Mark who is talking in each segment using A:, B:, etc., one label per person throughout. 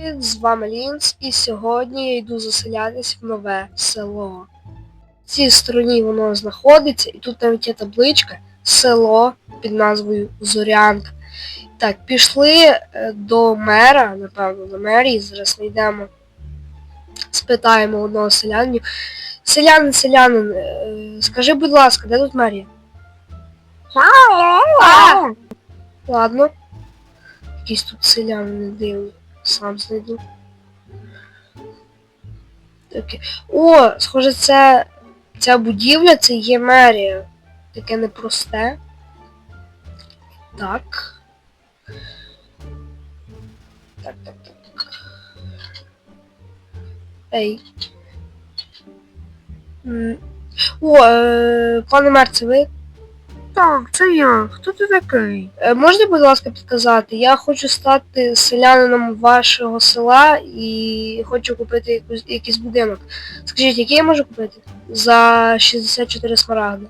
A: Привіт, з вами Лінс, і сьогодні я йду заселятись в нове село. В цій стороні воно знаходиться, і тут навіть є табличка село під назвою Зорянка. Так, пішли е, до мера, напевно, до мерії, зараз знайдемо, спитаємо одного селянина. Селянин, селянин, е, скажи, будь ласка, де тут мерія? Ладно. Якийсь тут селянин дивний. Сам знайду. Таке. О, схоже, це ця будівля це є мерія. Таке непросте. Так. Так, так, так. так. Ей. О, е, пане мер, це ви?
B: Так, це я. Хто ти такий?
A: Е, Можете, будь ласка, підказати? Я хочу стати селянином вашого села і хочу купити якусь, якийсь будинок. Скажіть, який я можу купити? За 64 смарагди.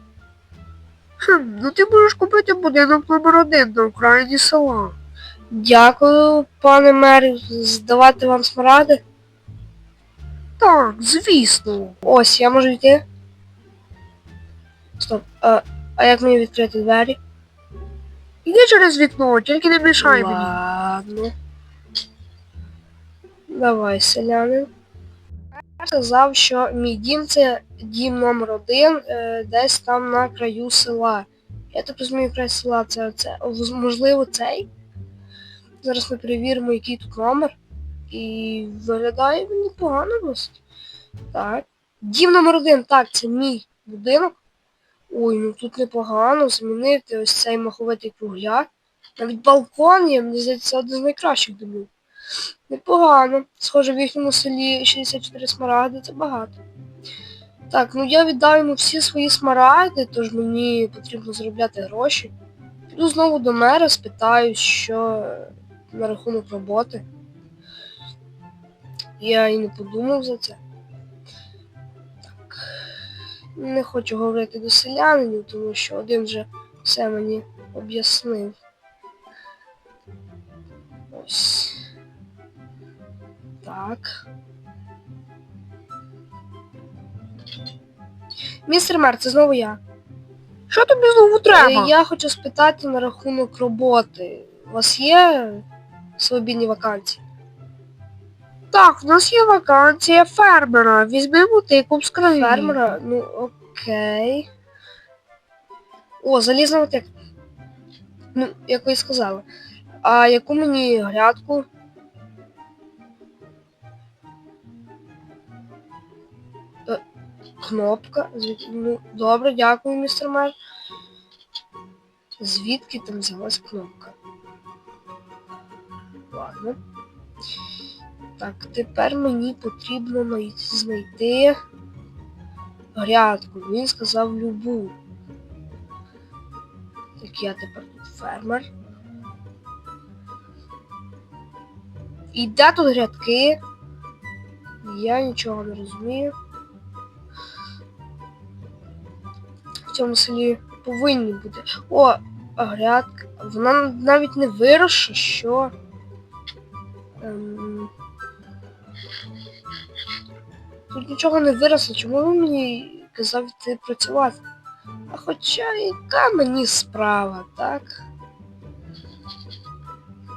B: Хм, ну ти можеш купити будинок номер один на окраїні села.
A: Дякую, пане мер, здавати вам смарагди.
B: Так, звісно.
A: Ось, я можу йти. Стоп. А, а як мені відкрити двері?
B: Іди через вікно, тільки не мішай мені.
A: Ладно. Давай, селянин. Я сказав, що мій дім це дім номер один, е, десь там на краю села. Я так розумію, край села це, це можливо цей. Зараз ми перевіримо, який тут номер. І виглядає він непогано досить. Так. Дім номер один, так, це мій будинок. Ой, ну тут непогано змінити ось цей маховитий кругляк. Навіть балкон є, мені здається, один з найкращих домів. Непогано. Схоже, в їхньому селі 64 смарагди це багато. Так, ну я віддав йому всі свої смарагди, тож мені потрібно заробляти гроші. Піду знову до мера, спитаю, що на рахунок роботи. Я і не подумав за це. Не хочу говорити до селянинів, тому що один вже все мені об'яснив. Ось. Так. Містер мер, це знову я.
B: Що тобі знову треба?
A: Е, Я хочу спитати на рахунок роботи. У вас є свобідні вакансії?
B: Так, в нас є вакансія фермера. Візьми мотиком з країни.
A: Фермера? Ну окей. О, залізна мотик. Ну, як ви і сказали. А яку мені грядку? Е, Кнопка. Звід- Ну, добре, дякую, містер мер. Звідки там взялась кнопка? Ладно. Так, тепер мені потрібно знайти грядку. Він сказав любу. Так я тепер тут фермер. І де тут грядки? Я нічого не розумію. В цьому селі повинні бути. О, грядка. Вона навіть не виросла, що. Ем... Тут нічого не виросло, чому ви мені казав йти працювати? А хоча яка мені справа, так?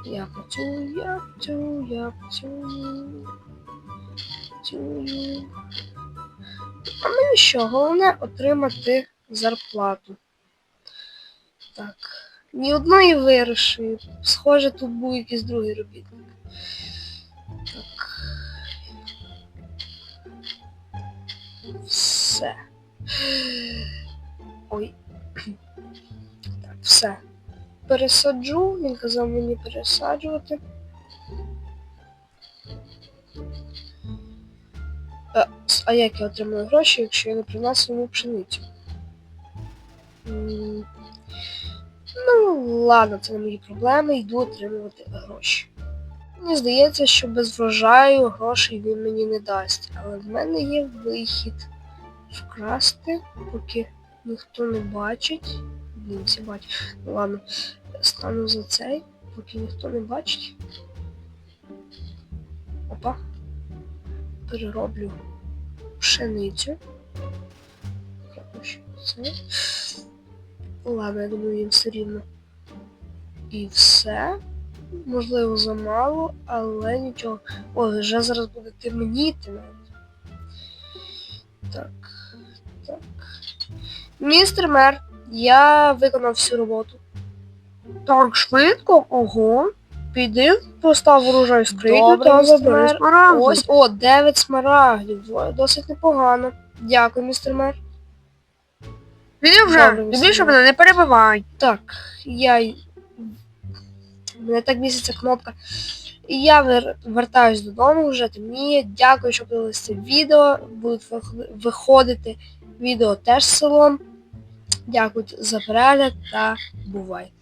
A: Я працюю, я працюю, я працюю. Працюю. А мені що, головне отримати зарплату. Так. Ні одної вирішую. Схоже, тут був якийсь другий робітник. Все. Ой. Так, все. Пересаджу, він казав мені пересаджувати. А, а як я отримую гроші, якщо я не принесу йому пшеницю? Ну, ладно, це не мої проблеми, йду отримувати гроші. Мені здається, що без врожаю грошей він мені не дасть. Але в мене є вихід вкрасти, поки ніхто не бачить. Блін, всі бачать. Ну ладно, стану за цей, поки ніхто не бачить. Опа. Перероблю пшеницю. Це. Ладно, я думаю, їм все рівно. І все. Можливо, замало, але нічого. О, вже зараз буде темніти навіть. Так. Так. Містер мер, я виконав всю роботу.
B: Так швидко? Ого. Піди, постав урожай в скриню та забери
A: мер.
B: смарагди.
A: Ось, о, 9 смарагдів. Досить непогано. Дякую, містер мер.
B: Піди вже,
A: Добре,
B: ти
A: містер
B: більше
A: мер.
B: мене не перебивай.
A: Так, я. й- Мене так місяця кнопка. І я вертаюсь додому вже темніє. Дякую, що подивилися відео. Будуть виходити відео теж з селом. Дякую за перегляд та бувайте.